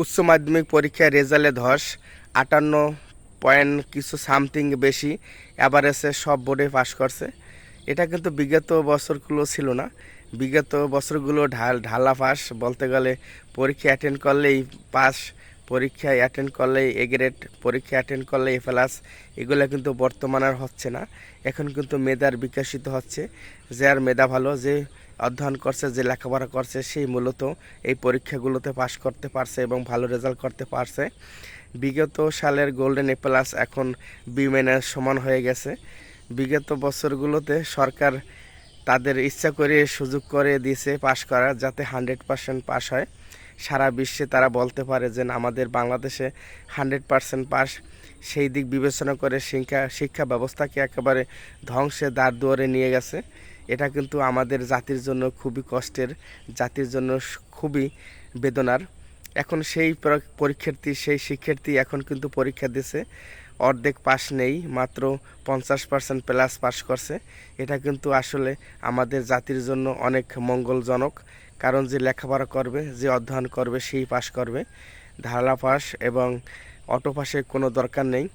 উচ্চ মাধ্যমিক পরীক্ষায় রেজাল্টে ধস, আটান্ন পয়েন্ট কিছু সামথিং বেশি অ্যাভারেজে সব বোর্ডে পাশ করছে। এটা কিন্তু বিগত বছরগুলো ছিল না। বিগত বছরগুলো ঢাল, ঢালা পাস বলতে গেলে পরীক্ষা অ্যাটেন্ড করলেই পাস পরীক্ষায় অ্যাটেন্ড করলেই এ গ্রেড পরীক্ষা অ্যাটেন্ড করলে এ প্লাস এগুলো কিন্তু বর্তমান আর হচ্ছে না। এখন কিন্তু মেধার বিকশিত হচ্ছে। যে আর মেধা ভালো, যে অধ্যয়ন করছে, যে লেখাপড়া করছে, সেই মূলত এই পরীক্ষাগুলোতে পাশ করতে পারছে এবং ভালো রেজাল্ট করতে পারছে। বিগত সালের গোল্ডেন এ প্লাস এখন বিমেনের সমান হয়ে গেছে। বিগত বছরগুলোতে সরকার তাদের ইচ্ছা করে সুযোগ করে দিয়েছে পাশ করার, যাতে হান্ড্রেড পার্সেন্ট পাস হয়। সারা বিশ্বে তারা বলতে পারে যে আমাদের বাংলাদেশে হান্ড্রেড পার্সেন্ট পাস। সেই দিক বিবেচনা করে শিক্ষা শিক্ষা ব্যবস্থাকে একেবারে ধ্বংসের দ্বার দুয়ারে নিয়ে গেছে। এটা কিন্তু আমাদের জাতির জন্য খুবই কষ্টের, জাতির জন্য খুবই বেদনার। এখন সেই পরীক্ষার্থী, সেই শিক্ষার্থী এখন কিন্তু পরীক্ষা দিছে। অর্ধেক পাস নেই, মাত্র পঞ্চাশ পার্সেন্ট প্লাস পাস করছে। এটা কিন্তু আসলে আমাদের জাতির জন্য অনেক মঙ্গলজনক, কারণ যে লেখাপড়া করবে, যে অধ্যয়ন করবে, সেই পাস করবে। ধারালা পাস এবং অটো পাসের কোনো দরকার নেই।